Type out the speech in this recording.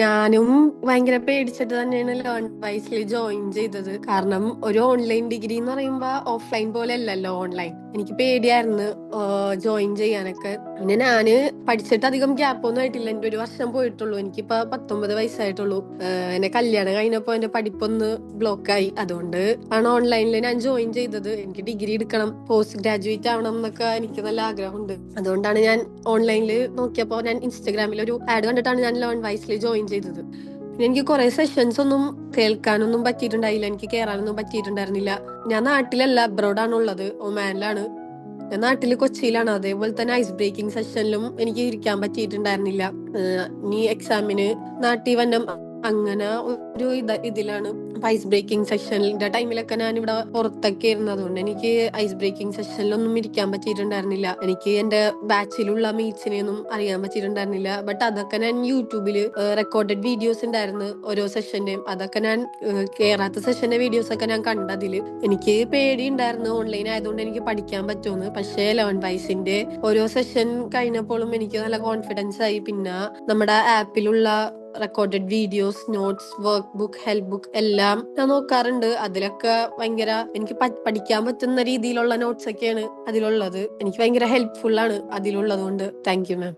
ഞാനും ഭയങ്കര പേടിച്ചിട്ട് തന്നെയാണ് ലേൺ വൈസിൽ ജോയിൻ ചെയ്തത്. കാരണം ഒരു ഓൺലൈൻ ഡിഗ്രി എന്ന് പറയുമ്പോ ഓഫ്ലൈൻ പോലെ അല്ലല്ലോ ഓൺലൈൻ എനിക്ക് പേടിയായിരുന്നു ജോയിൻ ചെയ്യാനൊക്കെ. പിന്നെ ഞാൻ പഠിച്ചിട്ട് അധികം ഗ്യാപ്പ് ഒന്നും ആയിട്ടില്ല. എന്റെ ഒരു വർഷം പോയിട്ടുള്ളൂ. എനിക്കിപ്പോ പത്തൊമ്പത് വയസ്സായിട്ടുള്ളൂ. എന്നെ കല്യാണം കഴിഞ്ഞപ്പോ എന്റെ പഠിപ്പൊന്ന് ബ്ലോക്കായി അതുകൊണ്ട് ആണ് ഓൺലൈനിൽ ഞാൻ ജോയിൻ ചെയ്തത്. എനിക്ക് ഡിഗ്രി എടുക്കണം പോസ്റ്റ് ഗ്രാജുവേറ്റ് ആവണം എന്നൊക്കെ എനിക്ക് നല്ല ആഗ്രഹമുണ്ട്. അതുകൊണ്ടാണ് ഞാൻ ഓൺലൈനിൽ നോക്കിയപ്പോ ഞാൻ ഇൻസ്റ്റാഗ്രാമിൽ ഒരു ആഡ് കണ്ടിട്ടാണ് ഞാൻ ലേൺ വൈസിൽ ജോയിൻ ചെയ്തത്. പിന്നെ എനിക്ക് കുറെ സെഷൻസ് ഒന്നും കേൾക്കാനൊന്നും പറ്റിയിട്ടുണ്ടായില്ല. എനിക്ക് കയറാനൊന്നും പറ്റിയിട്ടുണ്ടായിരുന്നില്ല. ഞാൻ നാട്ടിലല്ല അബ്രോഡാണ് ഉള്ളത് ഒമാനിലാണ്. ഞാൻ നാട്ടിൽ കൊച്ചിയിലാണ്. അതേപോലെ തന്നെ ഐസ് ബ്രേക്കിംഗ് സെഷനിലും എനിക്ക് ഇരിക്കാൻ പറ്റിയിട്ടുണ്ടായിരുന്നില്ല. നീ എക്സാമിന് നാട്ടിൽ വന്ന അങ്ങനെ ഒരു ഇത് ഇതിലാണ് ഐസ് ബ്രേക്കിംഗ് സെഷനിന്റെ ടൈമിലൊക്കെ ഞാൻ ഇവിടെ പുറത്തൊക്കെ ആയിരുന്നു. അതുകൊണ്ട് എനിക്ക് ഐസ് ബ്രേക്കിംഗ് സെഷനിലൊന്നും ഇരിക്കാൻ പറ്റിയിട്ടുണ്ടായിരുന്നില്ല. എനിക്ക് എന്റെ ബാച്ചിലുള്ള മീറ്റ്സിനെയൊന്നും അറിയാൻ പറ്റിയിട്ടുണ്ടായിരുന്നില്ല. ബട്ട് അതൊക്കെ ഞാൻ യൂട്യൂബിൽ റെക്കോർഡഡ് വീഡിയോസ് ഉണ്ടായിരുന്നു ഓരോ സെഷന്റെയും അതൊക്കെ ഞാൻ കേറാത്ത സെഷന്റെ വീഡിയോസ് ഒക്കെ ഞാൻ കണ്ടതിൽ എനിക്ക് പേടി ഉണ്ടായിരുന്നു ഓൺലൈൻ ആയതുകൊണ്ട് എനിക്ക് പഠിക്കാൻ പറ്റുമെന്ന്. പക്ഷേ ലെവൻ വൈസിന്റെ ഓരോ സെഷൻ കഴിഞ്ഞപ്പോഴും എനിക്ക് നല്ല കോൺഫിഡൻസ് ആയി. പിന്നെ നമ്മുടെ ആപ്പിലുള്ള recorded videos notes workbook help book എല്ലാം ഞാൻ നോക്കാറുണ്ട്. അതിലൊക്കെ ഭയങ്കര എനിക്ക് പഠിക്കാൻ പറ്റുന്ന രീതിയിലുള്ള നോട്ട്സ് ഒക്കെയാണ് അതിലുള്ളത്. എനിക്ക് ഭയങ്കര ഹെൽപ്ഫുൾ ആണ് അതിലുള്ളത് കൊണ്ട്. Thank you ma'am